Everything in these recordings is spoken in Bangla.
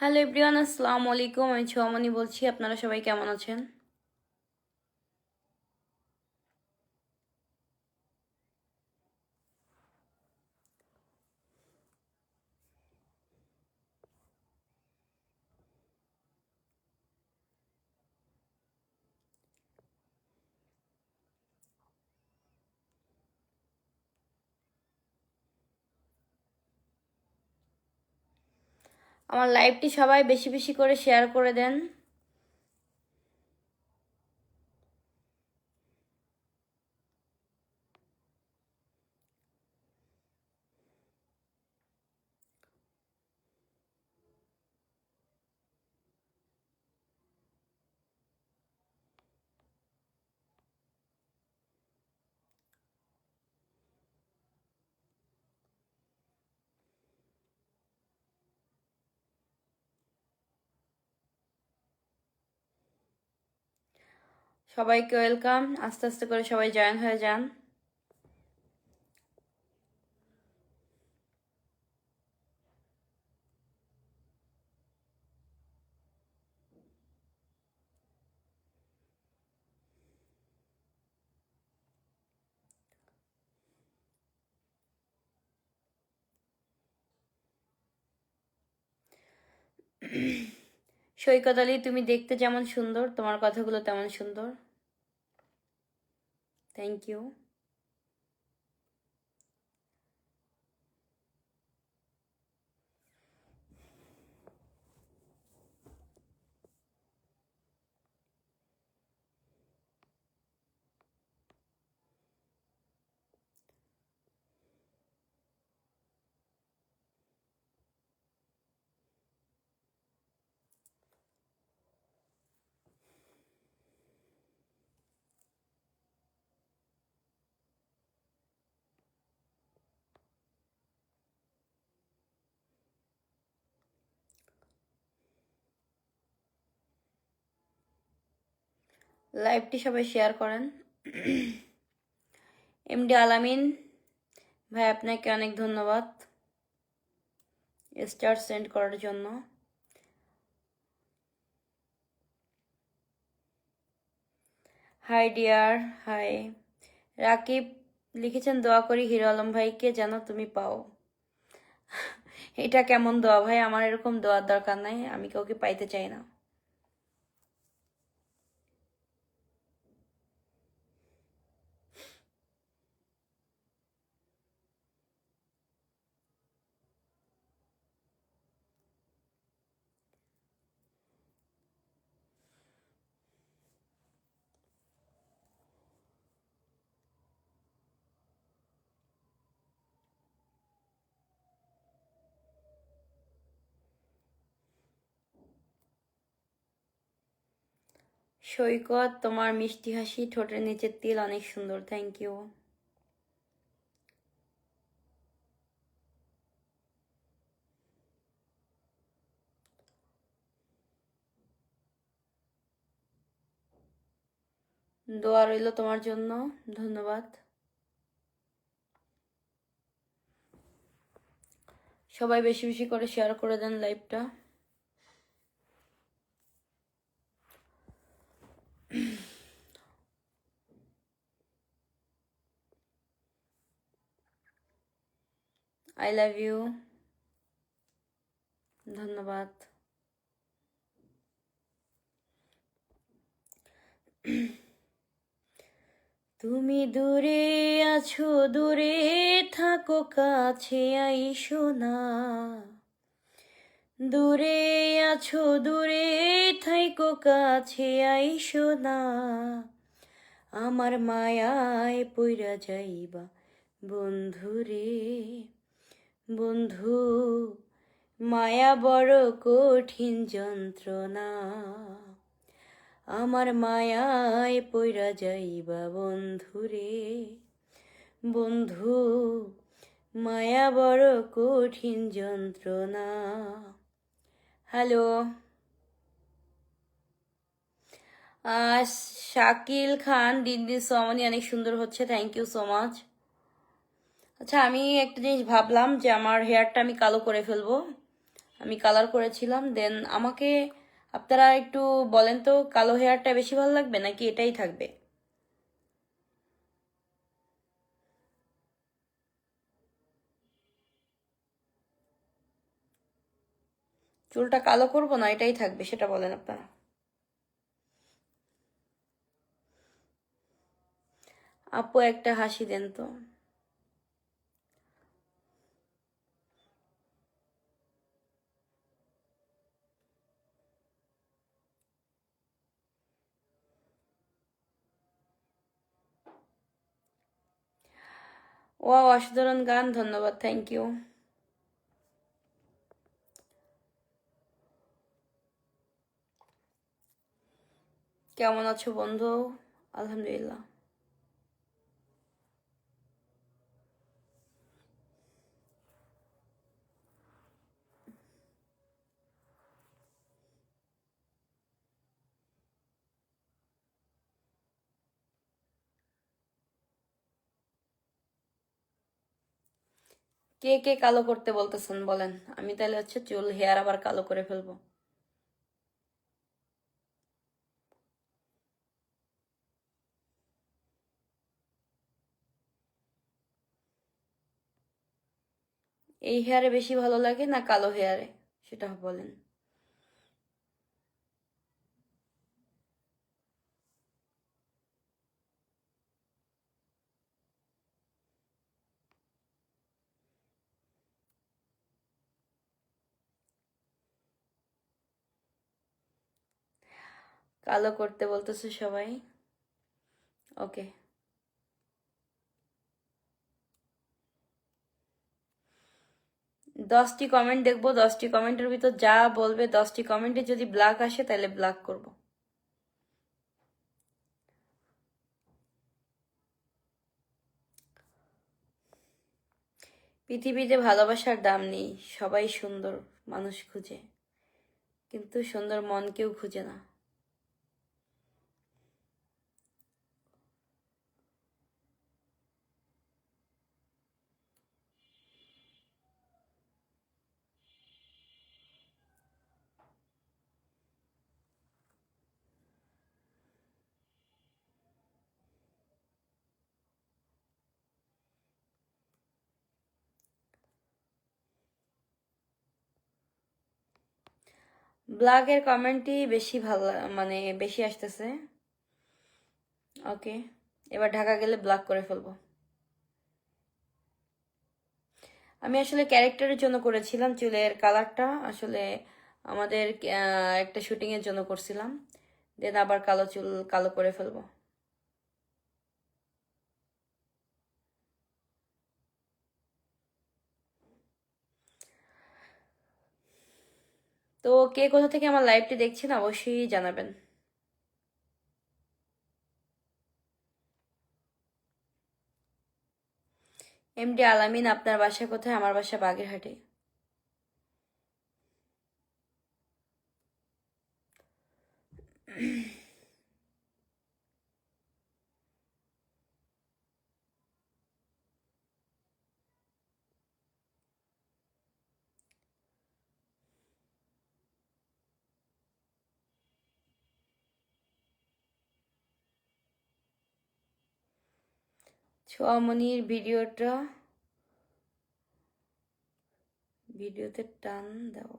হ্যালো এভরিওয়ান আসসালামু আলাইকুম। আমি ছোয়ামনি বলছি আপনারা সবাই কেমন আছেন? আমার লাইভটি সবাই বেশি বেশি করে শেয়ার করে দেন। সবাইকে ওয়েলকাম। আস্তে আস্তে করে সবাই জয়েন হয়ে যান। সৈকত আলী, তুমি দেখতে যেমন সুন্দর, তোমার কথাগুলো তেমন সুন্দর। থ্যাংক ইউ লাইভটি সবাই শেয়ার করেন। এমডি আলামিন, ভাই আপনাকে অনেক ধন্যবাদ স্টার সেন্ড করার জন্য। High deer, high. রাকিব, লিখেছেন, দোয়া করি হিরো আলম ভাইকে যেন তুমি পাও। এটা কেমন দোয়া ভাই? আমার এরকম দোয়ার দরকার নাই, আমি কাউকে পাইতে চাই না। সৈকত, তোমার মিষ্টি হাসি, ঠোঁটের নিচের তিল অনেক সুন্দর থ্যাংক ইউ দোয়া রইল তোমার জন্য, ধন্যবাদ। সবাই বেশি বেশি করে শেয়ার করে দেন লাইভটা আই লাভ ইউ ধন্যবাদ। তুমি দূরে আছো, দূরে থাকো, কাছে আইসো না। দূরে আছো, দূরে থাইকো, কাছে আইসো না। আমার মায়ায় পইরা যাইবা বন্ধুরে। বন্ধু, মায়া বড় কঠিন যন্ত্রণা। আমার মায়ায় পইরা যাইবা বন্ধুরে বন্ধু, মায়া বড় কঠিন যন্ত্রণা। হ্যালো। শাকিল খান, দিন দিন সমনি, অনেক সুন্দর হচ্ছে। থ্যাংক ইউ সো মাচ আচ্ছা আমি একটা জিনিস ভাবলাম যে আমার হেয়ারটা আমি কালো করে ফেলব। আমি কালার করেছিলাম, দেন আমাকে আপনারা একটু বলেন তো, কালো হেয়ারটা বেশি ভালো লাগবে নাকি এটাই থাকবে? চুলটা কালো করব না, এটাই থাকবে, সেটা বলেন আপনারা। আপু, একটা হাসি দেন তো। ও অসাধারণ গান ধন্যবাদ থ্যাংক ইউ কেমন আছো বন্ধু? আলহামদুলিল্লাহ। কে কে কালো করতে বলতেছেন বলেন? আমি তাহলে হচ্ছে চুল হেয়ার আবার কালো করে ফেলব। এই হেয়ারে বেশি ভালো লাগে না কালো হেয়ারে সেটা বলেন। কালো করতে বলতেছে সবাই। ওকে দশটি কমেন্ট দেখব, দশটি কমেন্টের ভিতর যা বলবে, দশটি কমেন্টে যদি ব্ল্যাক আসে তাহলে ব্ল্যাক করব। পৃথিবীতে ভালোবাসার দাম নেই, সবাই সুন্দর মানুষ খুঁজে। কিন্তু সুন্দর মন কেউ খুঁজে না। ব্লগের কমেন্টই বেশি ভালো মানে বেশি আসতেছে। ওকে, এবার ঢাকা গেলে ব্লগ করে ফেলব। আমি আসলে ক্যারেক্টারের জন্য করেছিলাম, চুলের কালারটা। আসলে আমাদের একটা শুটিংয়ের জন্য করছিলাম। দেন আবার কালো চুল, কালো করে ফেলব। তো কে কোথা থেকে আমার লাইভটি দেখছেন অবশ্যই জানাবেন। এমডি আলামিন, আপনার বাসা কোথায়? আমার বাসা বাগেরহাটে। ছোয়ামনির ভিডিওটা ভিডিওতে টান দাও।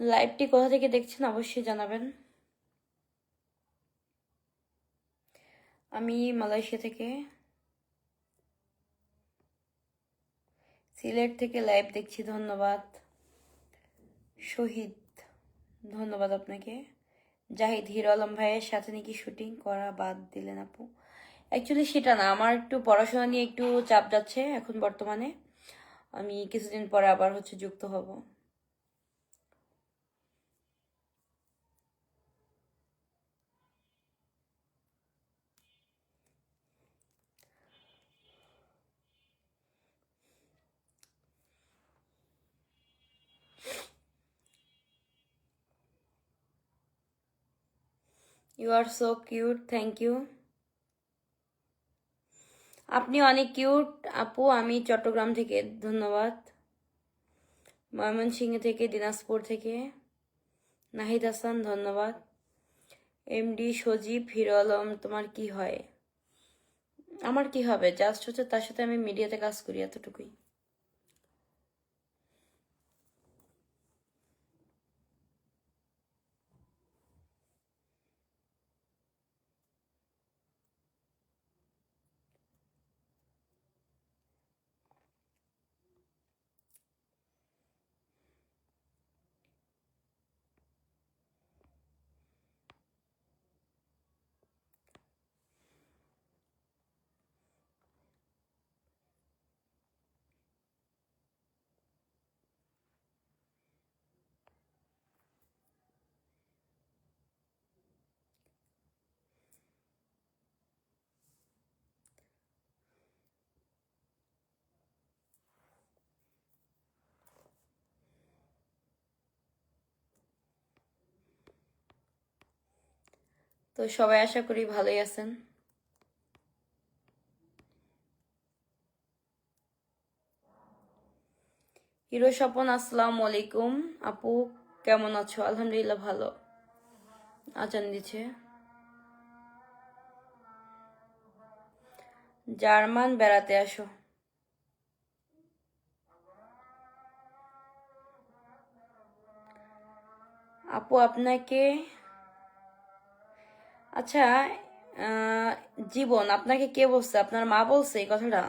লাইভটি কোথা থেকে দেখছেন অবশ্যই জানাবেন। আমি মালয়েশিয়া থেকে। সিলেট থেকে লাইভ দেখছি, ধন্যবাদ। শহীদ, ধন্যবাদ আপনাকে। জাহিদ, হিরো আলম ভাইয়ের সাথে নাকি শুটিং করা বাদ দিলেন আপু। অ্যাকচুয়ালি সেটা না, আমার একটু পড়াশোনা নিয়ে একটু চাপ যাচ্ছে এখন বর্তমানে। আমি কিছুদিন পরে আবার হচ্ছে যুক্ত হব। You are so cute thank you আপনি অনেক কিউট আপু, আমি চট্টগ্রাম থেকে, ধন্যবাদ। ময়মনসিংহ থেকে, দিনাজপুর থেকে। নাহিদ হাসান, ধন্যবাদ। এমডি সজীব হিরো আলম তোমার কি হয়? আমার কি হবে? জাস্ট হচ্ছে তার সাথে আমি মিডিয়াতে কাজ করি, এতটুকুই। তো সবাই আশা করি ভালোই আছেন। হিরো স্বপন, আসসালামু আলাইকুম। আপু, কেমন আছো? আলহামদুলিল্লাহ ভালো। আজান দিচ্ছে। জার্মান, বেড়াতে আসো। আপু, আপনাকে আচ্ছা জীবন, আপনাকে কে বলছে? আপনার মা বলছে এই কথাটা?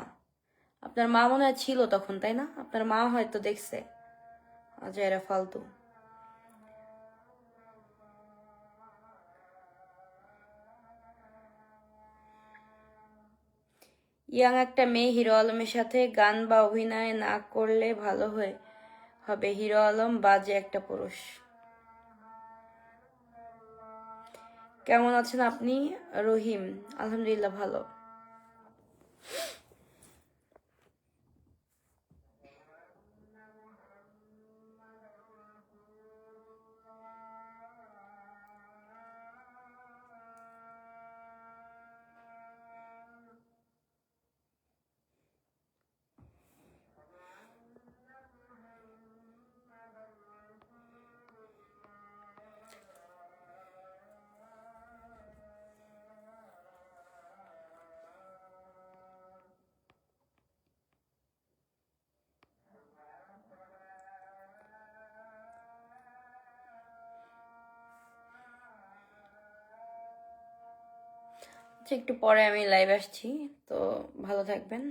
আপনার মা মনে হয় ছিল তখন, তাই না? আপনার মা হয়তো দেখছে। আচ্ছা এরা ফালতু। ইয়াং একটা মেয়ে হিরো আলমের সাথে গান বা অভিনয় না করলে ভালো হয়, হবে। হিরো আলম বাজে একটা পুরুষ। কেমন আছেন আপনি? রহিম আলহামদুলিল্লাহ ভালো। একটু পরে আমি লাইভ আসছি তো ভালো থাকবেন।